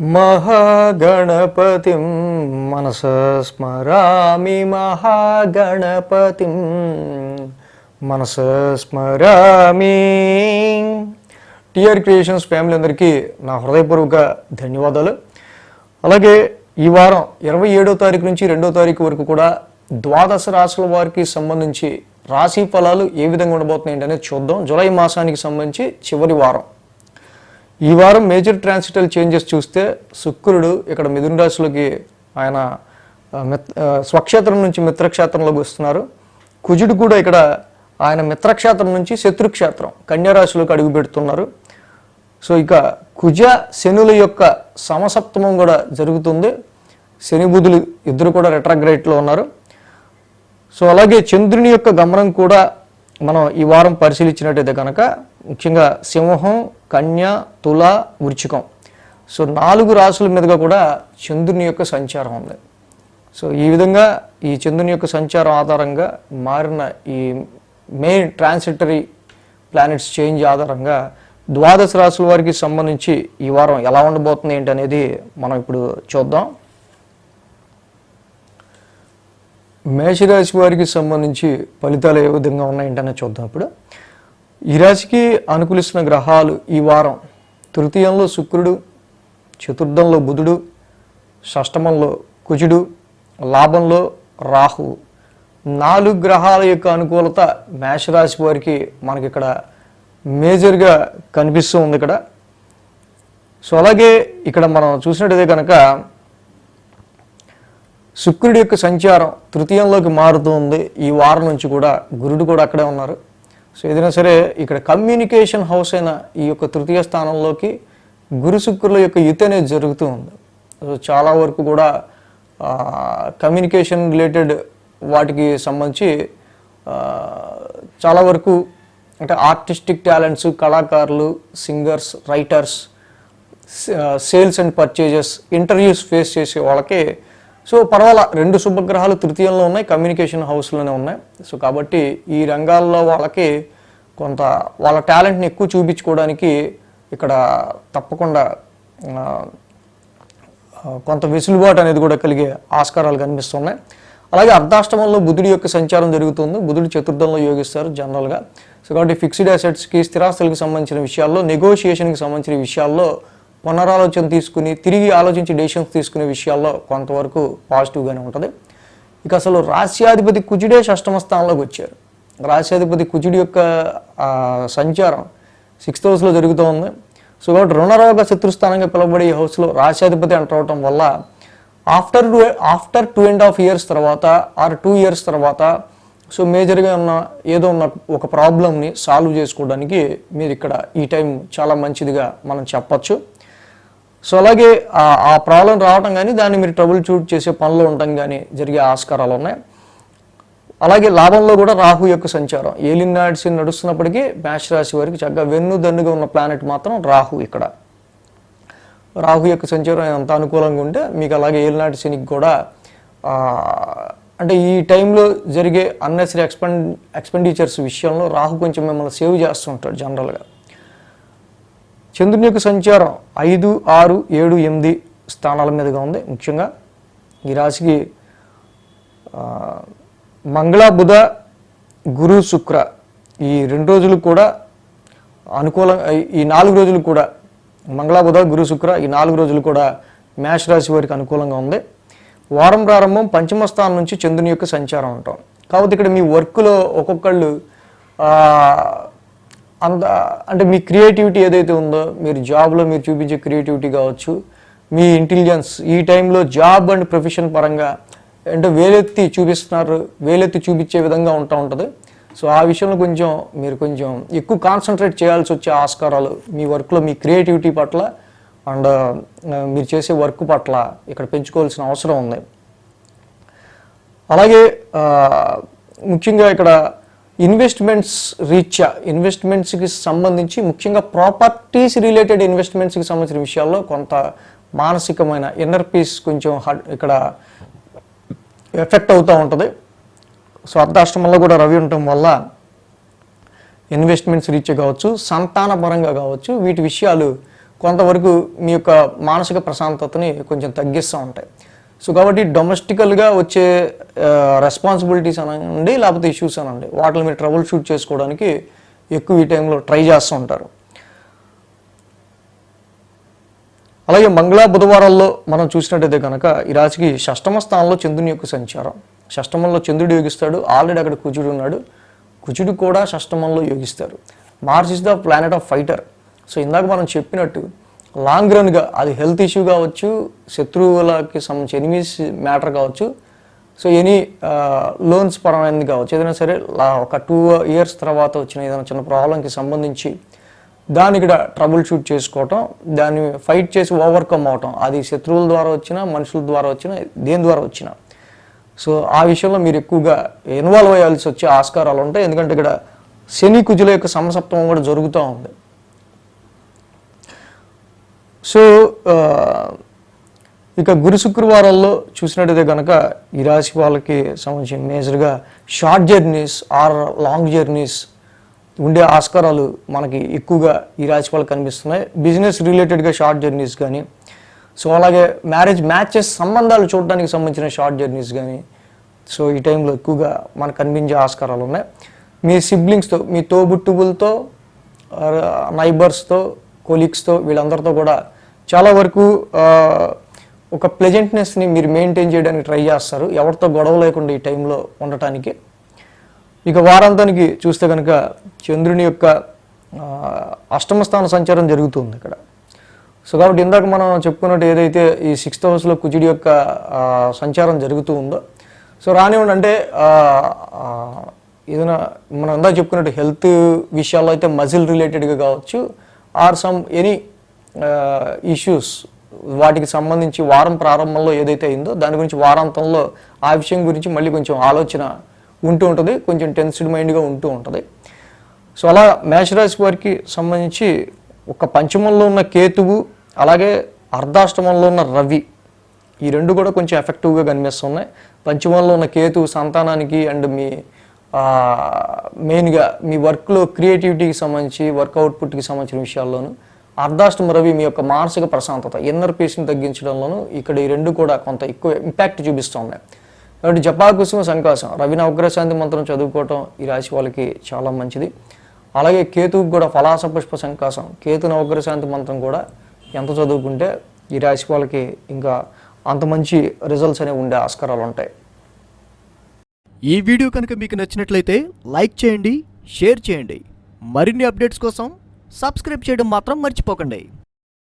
మహాగణపతిం మనస స్మరామి మహాగణపతిం మనస స్మరామి. టిఆర్ క్రియేషన్స్ ఫ్యామిలీ అందరికీ నా హృదయపూర్వక ధన్యవాదాలు. అలాగే ఈ వారం ఇరవై ఏడో తారీఖు నుంచి రెండో తారీఖు వరకు కూడా ద్వాదశ రాశుల వారికి సంబంధించి రాశి ఫలాలు ఏ విధంగా ఉండబోతున్నాయి అనేది చూద్దాం. జూలై మాసానికి సంబంధించి చివరి వారం. ఈ వారం మేజర్ ట్రాన్సిటల్ చేంజెస్ చూస్తే శుక్రుడు ఇక్కడ మిథున రాశిలోకి ఆయన మిత్ స్వక్షేత్రం నుంచి మిత్రక్షేత్రంలోకి వస్తున్నారు. కుజుడు కూడా ఇక్కడ ఆయన మిత్రక్షేత్రం నుంచి శత్రుక్షేత్రం కన్యారాశిలోకి అడుగు పెడుతున్నారు. సో ఇక కుజ శనుల యొక్క సమసప్తమం కూడా జరుగుతుంది. శని బుధులు ఇద్దరు కూడా రెట్రాగ్రైట్లో ఉన్నారు. సో అలాగే చంద్రుని యొక్క గమనం కూడా మనం ఈ వారం పరిశీలించినట్టయితే కనుక ముఖ్యంగా సింహం కన్య తుల వృచ్చికం. సో నాలుగు రాసుల మీదుగా కూడా చంద్రుని యొక్క సంచారం ఉంది. సో ఈ విధంగా ఈ చంద్రుని యొక్క సంచారం ఆధారంగా మారిన ఈ మెయిన్ ట్రాన్సిటరీ ప్లానెట్స్ చేంజ్ ఆధారంగా ద్వాదశ రాశుల వారికి సంబంధించి ఈ వారం ఎలా ఉండబోతుంది ఏంటి అనేది మనం ఇప్పుడు చూద్దాం. మేషరాశి వారికి సంబంధించి ఫలితాలు ఏ విధంగా ఉన్నాయంటనే చూద్దాం ఇప్పుడు. ఈ రాశికి అనుకూలిస్తున్న గ్రహాలు ఈ వారం. తృతీయంలో శుక్రుడు చతుర్థంలో బుధుడు షష్టమంలో కుజుడు లాభంలో రాహు. నాలుగు గ్రహాల యొక్క అనుకూలత మేషరాశి వారికి మనకి ఇక్కడ మేజర్గా కనిపిస్తూ ఉంది ఇక్కడ. సో అలాగే ఇక్కడ మనం చూసినట్టయితే కనుక శుక్రుడి యొక్క సంచారం తృతీయంలోకి మారుతూ ఉంది. ఈ వారం నుంచి కూడా గురుడు కూడా అక్కడే ఉన్నారు. సో ఏదైనా సరే ఇక్కడ కమ్యూనికేషన్ హౌస్ అయిన ఈ యొక్క తృతీయ స్థానంలోకి గురు శుక్రుల యొక్క యుతి అనేది జరుగుతూ ఉంది. సో చాలా వరకు కూడా కమ్యూనికేషన్ రిలేటెడ్ వాటికి సంబంధించి చాలా వరకు అంటే ఆర్టిస్టిక్ టాలెంట్స్ కళాకారులు singers writers sales and purchases interviews face చేసే వాళ్ళకి. సో పర్వాలా రెండు శుభగ్రహాలు తృతీయంలో ఉన్నాయి కమ్యూనికేషన్ హౌస్లోనే ఉన్నాయి. సో కాబట్టి ఈ రంగాల్లో వాళ్ళకి కొంత వాళ్ళ టాలెంట్ని ఎక్కువ చూపించుకోవడానికి ఇక్కడ తప్పకుండా కొంత వెసులుబాటు అనేది కూడా కలిగే ఆస్కారాలు కనిపిస్తున్నాయి. అలాగే అర్ధాష్టమంలో బుధుడి యొక్క సంచారం జరుగుతుంది. బుధుడు చతుర్థంలో యోగిస్తారు జనరల్గా. సో కాబట్టి ఫిక్స్డ్ అసెట్స్కి స్థిరాస్తులకు సంబంధించిన విషయాల్లో నెగోషియేషన్కి సంబంధించిన విషయాల్లో పునరాలోచన తీసుకుని తిరిగి ఆలోచించి డెసిషన్స్ తీసుకునే విషయాల్లో కొంతవరకు పాజిటివ్గానే ఉంటుంది. ఇక అసలు రాష్ట్రాధిపతి కుజుడే షష్టమ స్థానంలోకి వచ్చారు. రాస్యాధిపతి కుజుడి యొక్క సంచారం సిక్స్త్ హౌస్లో జరుగుతూ ఉంది. సో కాబట్టి రుణరోగ శత్రుస్థానంగా పిలువబడే ఈ హౌస్లో రాశ్యాధిపతి అంటవటం వల్ల after two after two and half years తర్వాత ఆర్ టూ ఇయర్స్ తర్వాత సో మేజర్గా ఉన్న ఏదో ఉన్న ఒక ప్రాబ్లమ్ని సాల్వ్ చేసుకోవడానికి మీరు ఇక్కడ ఈ టైం చాలా మంచిదిగా మనం చెప్పచ్చు. సో అలాగే ఆ- ఆ ప్రాబ్లం రావటం కానీ దాన్ని మీరు ట్రబుల్ షూట్ చేసే పనులు ఉండటం కానీ జరిగే ఆస్కారాలు ఉన్నాయి. అలాగే లాభంలో కూడా రాహు యొక్క సంచారం. ఏలినాడ్స్ నడుస్తున్నప్పటికీ మేష రాశి వారికి చక్కగా వెన్ను దన్నుగా ఉన్న ప్లానెట్ మాత్రం రాహు ఇక్కడ. రాహు యొక్క సంచారం అంత అనుకూలంగా ఉంటే మీకు అలాగే ఏలినాటి శనికి కూడా అంటే ఈ టైంలో జరిగే అన్నెసరీ ఎక్స్పెండ్ ఎక్స్పెండిచర్స్ విషయంలో రాహు కొంచెం మిమ్మల్ని సేవ్ చేస్తూ ఉంటాడు జనరల్గా చంద్రుని యొక్క సంచారం ఐదు ఆరు ఏడు ఎనిమిది స్థానాల మీదుగా ఉంది. ముఖ్యంగా ఈ రాశికి మంగళ బుధ గురు శుక్ర ఈ రెండు రోజులు కూడా అనుకూలం ఈ నాలుగు రోజులు కూడా మంగళ బుధ గురు శుక్ర ఈ నాలుగు రోజులు కూడా మేష రాశి వారికి అనుకూలంగా ఉంది. వారం ప్రారంభం పంచమ స్థానం నుంచి చంద్రుని యొక్క సంచారం ఉంటాం కాబట్టి ఇక్కడ మీ వర్క్లో ఒక్కొక్కళ్ళు అంత అంటే మీ క్రియేటివిటీ ఏదైతే ఉందో మీరు జాబ్లో మీరు చూపించే క్రియేటివిటీ కావచ్చు మీ ఇంటెలిజెన్స్ ఈ టైంలో జాబ్ అండ్ ప్రొఫెషన్ పరంగా అంటే వేలెత్తి చూపిస్తున్నారు వేలెత్తి చూపించే విధంగా ఉంటా ఉంటుంది. సో ఆ విషయంలో కొంచెం మీరు కొంచెం ఎక్కువ కాన్సన్ట్రేట్ చేయాల్సి వచ్చే ఆస్కారాలు మీ వర్క్లో మీ క్రియేటివిటీ పట్ల అండ్ మీరు చేసే వర్క్ పట్ల ఇక్కడ పెంచుకోవాల్సిన అవసరం ఉంది. అలాగే ముఖ్యంగా ఇక్కడ ఇన్వెస్ట్మెంట్స్ రీత్యా ఇన్వెస్ట్మెంట్స్కి సంబంధించి ముఖ్యంగా ప్రాపర్టీస్ రిలేటెడ్ ఇన్వెస్ట్మెంట్స్కి సంబంధించిన విషయాల్లో కొంత మానసికమైన ఇన్నర్ పీస్ కొంచెం ఇక్కడ ఎఫెక్ట్ అవుతూ ఉంటుంది. సో అర్ధాష్టమంలో కూడా రవి ఉండటం వల్ల ఇన్వెస్ట్మెంట్స్ రీచ్ కావచ్చు సంతాన పరంగా కావచ్చు వీటి విషయాలు కొంతవరకు మీ యొక్క మానసిక ప్రశాంతతని కొంచెం తగ్గిస్తూ ఉంటాయి. సో కాబట్టి డొమెస్టికల్గా వచ్చే రెస్పాన్సిబిలిటీస్ అనండి లేకపోతే ఇష్యూస్ అనండి వాటిని మీరు ట్రబుల్ షూట్ చేసుకోవడానికి ఎక్కువ ఈ టైంలో ట్రై చేస్తూ ఉంటారు. అలాగే మంగళ బుధవారాల్లో మనం చూసినట్టయితే కనుక ఈ రాశికి షష్టమ స్థానంలో చంద్రుని యొక్క సంచారం. షష్టమంలో చంద్రుడు యోగిస్తాడు. ఆల్రెడీ అక్కడ కుజుడు ఉన్నాడు. కుజుడు కూడా షష్టమంలో యోగిస్తారు. Mars is the planet of fighter. So ఇందాక మనం చెప్పినట్టు లాంగ్ రన్గా అది హెల్త్ ఇష్యూ కావచ్చు శత్రువులకి సంబంధించి ఎనిమీస్ మ్యాటర్ కావచ్చు సో ఎనీ లోన్స్ పరమైనది కావచ్చు. ఏదైనా సరే ఒక టూ ఇయర్స్ తర్వాత వచ్చిన ఏదైనా చిన్న ప్రాబ్లంకి సంబంధించి దాన్ని ఇక్కడ ట్రబుల్ షూట్ చేసుకోవటం దాన్ని ఫైట్ చేసి ఓవర్కమ్ అవటం. అది శత్రువుల ద్వారా వచ్చినా మనుషుల ద్వారా వచ్చినా దేని ద్వారా వచ్చినా. సో ఆ విషయంలో మీరు ఎక్కువగా ఇన్వాల్వ్ అయ్యాల్సి వచ్చే ఆస్కారాలు ఉంటాయి. ఎందుకంటే ఇక్కడ శని కుజుల యొక్క సమసప్తమం కూడా జరుగుతూ ఉంది. సో ఇక గురు శుక్రవారాల్లో చూసినట్టయితే కనుక ఈ రాశి వాళ్ళకి సంబంధించి మేజర్గా short journeys or long journeys ఉండే ఆస్కారాలు మనకి ఎక్కువగా ఈ రాశి వాళ్ళకి కనిపిస్తున్నాయి. బిజినెస్ రిలేటెడ్గా షార్ట్ జర్నీస్ కానీ సో అలాగే మ్యారేజ్ మ్యాచెస్ సంబంధాలు చూడడానికి సంబంధించిన షార్ట్ జర్నీస్ కానీ సో ఈ టైంలో ఎక్కువగా మనకు కనిపించే ఆస్కారాలు ఉన్నాయి. మీ సిబ్లింగ్స్తో మీ తోబుట్టువులతో నైబర్స్తో కొలీగ్స్తో వీళ్ళందరితో కూడా చాలా వరకు ఒక ప్లెజెంట్నెస్ని మీరు మెయింటైన్ చేయడానికి ట్రై చేస్తారు. ఎవరితో గొడవ లేకుండా ఈ టైంలో ఉండటానికి. ఇక వారాంతానికి చూస్తే కనుక చంద్రుని యొక్క అష్టమస్థాన అష్టమ స్థాన సంచారం జరుగుతుంది ఇక్కడ. సో కాబట్టి ఇందాక మనం చెప్పుకున్నట్టు ఏదైతే ఈ సిక్స్త్ హౌస్లో కుజుడి యొక్క సంచారం జరుగుతూ ఉందో సో రానివ్వండి అంటే ఏదైనా మనం ఇందాక చెప్పుకున్నట్టు హెల్త్ విషయాల్లో అయితే మజిల్ రిలేటెడ్గా కావచ్చు ఆర్ సమ్ ఎనీ ఇష్యూస్ వాటికి సంబంధించి వారం ప్రారంభంలో ఏదైతే అయిందో దాని గురించి వారాంతంలో ఆ విషయం గురించి మళ్ళీ కొంచెం ఆలోచన ఉంటూ ఉంటుంది కొంచెం టెన్స్డ్ మైండ్గా ఉంటూ ఉంటుంది. సో అలా మేషరాశి వారికి సంబంధించి ఒక పంచమంలో ఉన్న కేతువు అలాగే అర్ధాష్టమంలో ఉన్న రవి ఈ రెండు కూడా కొంచెం ఎఫెక్టివ్గా కనిపిస్తున్నాయి. పంచమంలో ఉన్న కేతువు సంతానానికి అండ్ మీ మెయిన్గా మీ వర్క్లో క్రియేటివిటీకి సంబంధించి వర్క్ అవుట్పుట్కి సంబంధించిన విషయాల్లోనూ అర్ధాష్టమ రవి మీ యొక్క మానసిక ప్రశాంతత ఇన్నర్ పీస్ని తగ్గించడంలోనూ ఇక్కడ ఈ రెండు కూడా కొంత ఎక్కువ ఇంపాక్ట్ చూపిస్తున్నాయి. కాబట్టి జపా కుసుమ సంకాసం రవి ఉగ్రశాంతి మంత్రం చదువుకోవటం ఈ రాశి వాళ్ళకి చాలా మంచిది. అలాగే కేతువుకి కూడా ఫలాస పుష్ప సంకాసం కేతు నవగ్రశాంతి మంత్రం కూడా ఎంత చదువుకుంటే ఈ రాశి వాళ్ళకి ఇంకా అంత మంచి రిజల్ట్స్ అనేవి ఉండే ఆస్కారాలు ఉంటాయి. ఈ వీడియో కనుక మీకు నచ్చినట్లయితే లైక్ చేయండి షేర్ చేయండి. మరిన్ని అప్డేట్స్ కోసం సబ్స్క్రైబ్ చేయడం మాత్రం మర్చిపోకండి.